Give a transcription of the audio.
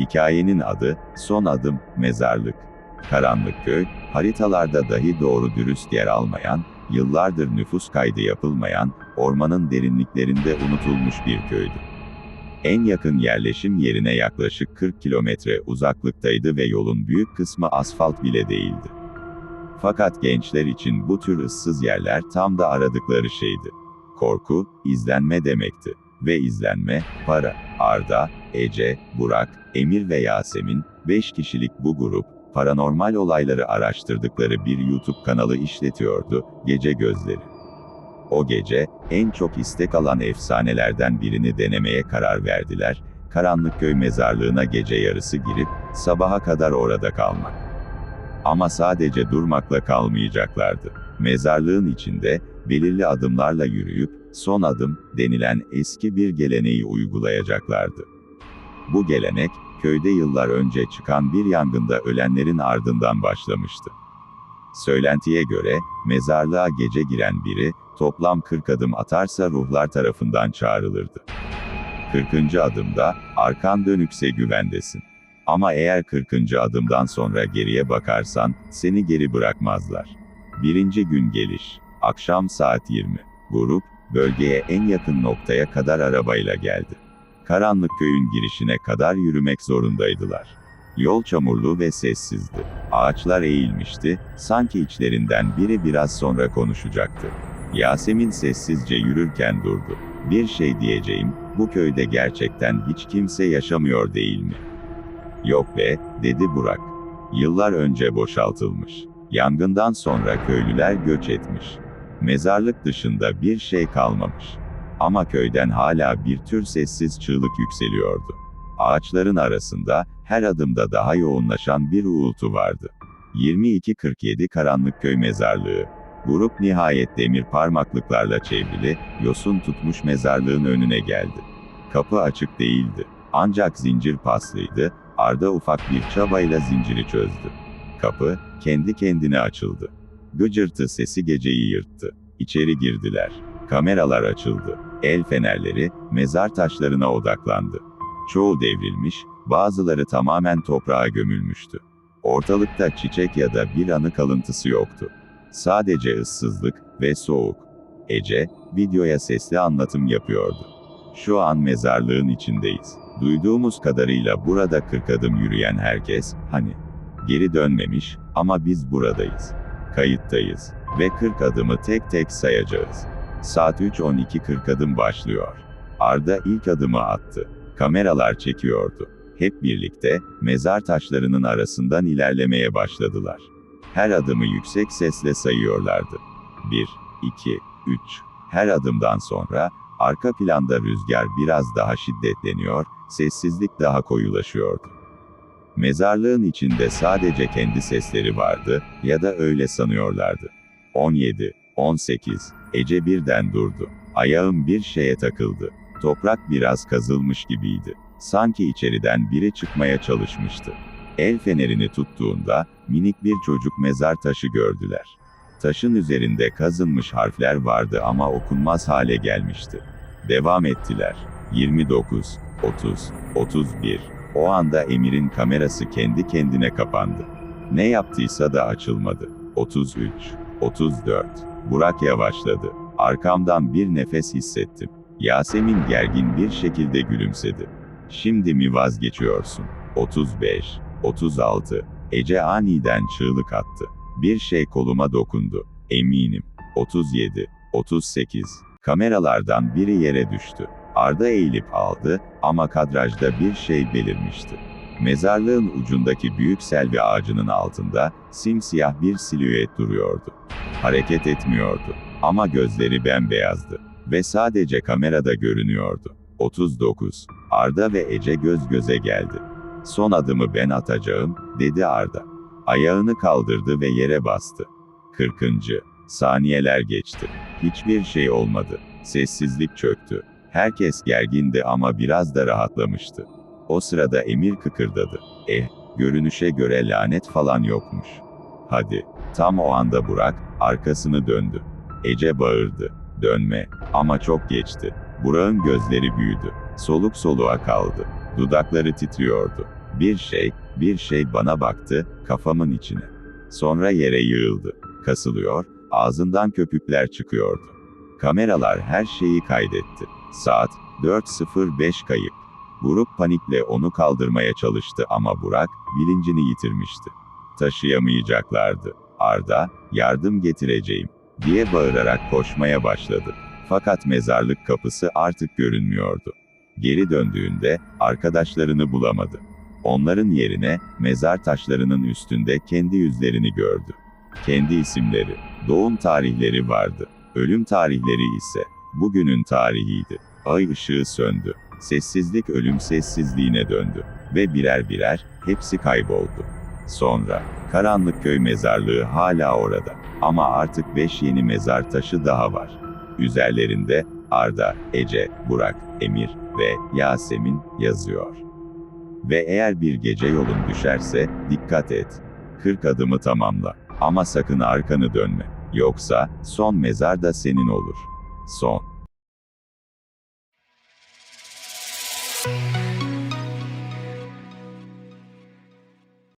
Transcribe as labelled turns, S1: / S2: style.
S1: Hikayenin adı, Son Adım, Mezarlık. Karanlık köy, haritalarda dahi doğru dürüst yer almayan, yıllardır nüfus kaydı yapılmayan, ormanın derinliklerinde unutulmuş bir köydü. En yakın yerleşim yerine yaklaşık 40 kilometre uzaklıktaydı ve yolun büyük kısmı asfalt bile değildi. Fakat gençler için bu tür ıssız yerler tam da aradıkları şeydi. Korku, izlenme demekti. Ve izlenme, para. Arda, Ece, Burak, Emir ve Yasemin, 5 kişilik bu grup, paranormal olayları araştırdıkları bir YouTube kanalı işletiyordu, Gece Gözleri. O gece, en çok istek alan efsanelerden birini denemeye karar verdiler, Karanlıkköy mezarlığına gece yarısı girip, sabaha kadar orada kalmak. Ama sadece durmakla kalmayacaklardı. Mezarlığın içinde, belirli adımlarla yürüyüp, son adım, denilen eski bir geleneği uygulayacaklardı. Bu gelenek, köyde yıllar önce çıkan bir yangında ölenlerin ardından başlamıştı. Söylentiye göre, mezarlığa gece giren biri, toplam 40 adım atarsa ruhlar tarafından çağrılırdı. 40. adımda, arkan dönükse güvendesin. Ama eğer 40. adımdan sonra geriye bakarsan, seni geri bırakmazlar. Birinci gün geliş. Akşam saat 20. Grup, bölgeye en yakın noktaya kadar arabayla geldi. Karanlık köyün girişine kadar yürümek zorundaydılar. Yol çamurlu ve sessizdi. Ağaçlar eğilmişti, sanki içlerinden biri biraz sonra konuşacaktı. Yasemin sessizce yürürken durdu. Bir şey diyeceğim, bu köyde gerçekten hiç kimse yaşamıyor değil mi? Yok be, dedi Burak. Yıllar önce boşaltılmış. Yangından sonra köylüler göç etmiş. Mezarlık dışında bir şey kalmamış. Ama köyden hala bir tür sessiz çığlık yükseliyordu. Ağaçların arasında, her adımda daha yoğunlaşan bir uğultu vardı. 2247 Karanlıkköy Mezarlığı. Grup nihayet demir parmaklıklarla çevrili, yosun tutmuş mezarlığın önüne geldi. Kapı açık değildi. Ancak zincir paslıydı, Arda ufak bir çabayla zinciri çözdü. Kapı, kendi kendine açıldı. Gıcırtı sesi geceyi yırttı. İçeri girdiler. Kameralar açıldı. El fenerleri, mezar taşlarına odaklandı. Çoğu devrilmiş, bazıları tamamen toprağa gömülmüştü. Ortalıkta çiçek ya da bir anı kalıntısı yoktu. Sadece ıssızlık ve soğuk. Ece, videoya sesli anlatım yapıyordu. Şu an mezarlığın içindeyiz. Duyduğumuz kadarıyla burada 40 adım yürüyen herkes, hani, geri dönmemiş, ama biz buradayız. Kayıttayız. Ve 40 adımı tek tek sayacağız. Saat 3.12 40 adım başlıyor. Arda ilk adımı attı. Kameralar çekiyordu. Hep birlikte, mezar taşlarının arasından ilerlemeye başladılar. Her adımı yüksek sesle sayıyorlardı. 1, 2, 3. Her adımdan sonra, arka planda rüzgar biraz daha şiddetleniyor, sessizlik daha koyulaşıyordu. Mezarlığın içinde sadece kendi sesleri vardı, ya da öyle sanıyorlardı. 17, 18, Ece birden durdu. Ayağım bir şeye takıldı. Toprak biraz kazılmış gibiydi. Sanki içeriden biri çıkmaya çalışmıştı. El fenerini tuttuğunda, minik bir çocuk mezar taşı gördüler. Taşın üzerinde kazınmış harfler vardı ama okunmaz hale gelmişti. Devam ettiler. 29, 30, 31. O anda Emir'in kamerası kendi kendine kapandı. Ne yaptıysa da açılmadı. 33, 34. Burak yavaşladı. Arkamdan bir nefes hissettim. Yasemin gergin bir şekilde gülümsedi. Şimdi mi vazgeçiyorsun? 35, 36. Ece aniden çığlık attı. Bir şey koluma dokundu. Eminim. 37, 38. Kameralardan biri yere düştü. Arda eğilip aldı ama kadrajda bir şey belirmişti. Mezarlığın ucundaki büyük selvi ağacının altında simsiyah bir silüet duruyordu. Hareket etmiyordu ama gözleri bembeyazdı ve sadece kamerada görünüyordu. 39. Arda ve Ece göz göze geldi. Son adımı ben atacağım, dedi Arda. Ayağını kaldırdı ve yere bastı. 40. Saniyeler geçti. Hiçbir şey olmadı. Sessizlik çöktü. Herkes gergindi ama biraz da rahatlamıştı. O sırada Emir kıkırdadı. Eh, görünüşe göre lanet falan yokmuş. Hadi. Tam o anda Burak, arkasını döndü. Ece bağırdı. Dönme. Ama çok geçti. Burak'ın gözleri büyüdü. Soluk soluğa kaldı. Dudakları titriyordu. Bir şey, bir şey bana baktı, kafamın içine. Sonra yere yığıldı. Kasılıyor, ağzından köpükler çıkıyordu. Kameralar her şeyi kaydetti. Saat 4.05 kayıp. Grup panikle onu kaldırmaya çalıştı ama Burak, bilincini yitirmişti. Taşıyamayacaklardı. Arda, yardım getireceğim, diye bağırarak koşmaya başladı. Fakat mezarlık kapısı artık görünmüyordu. Geri döndüğünde, arkadaşlarını bulamadı. Onların yerine, mezar taşlarının üstünde kendi yüzlerini gördü. Kendi isimleri, doğum tarihleri vardı. Ölüm tarihleri ise, bugünün tarihiydi. Ay ışığı söndü. Sessizlik ölüm sessizliğine döndü. Ve birer birer, hepsi kayboldu. Sonra, Karanlık Köy mezarlığı hala orada. Ama artık beş yeni mezar taşı daha var. Üzerlerinde, Arda, Ece, Burak, Emir ve Yasemin yazıyor. Ve eğer bir gece yolun düşerse, dikkat et. 40 adımı tamamla. Ama sakın arkanı dönme. Yoksa, son mezar da senin olur. Son.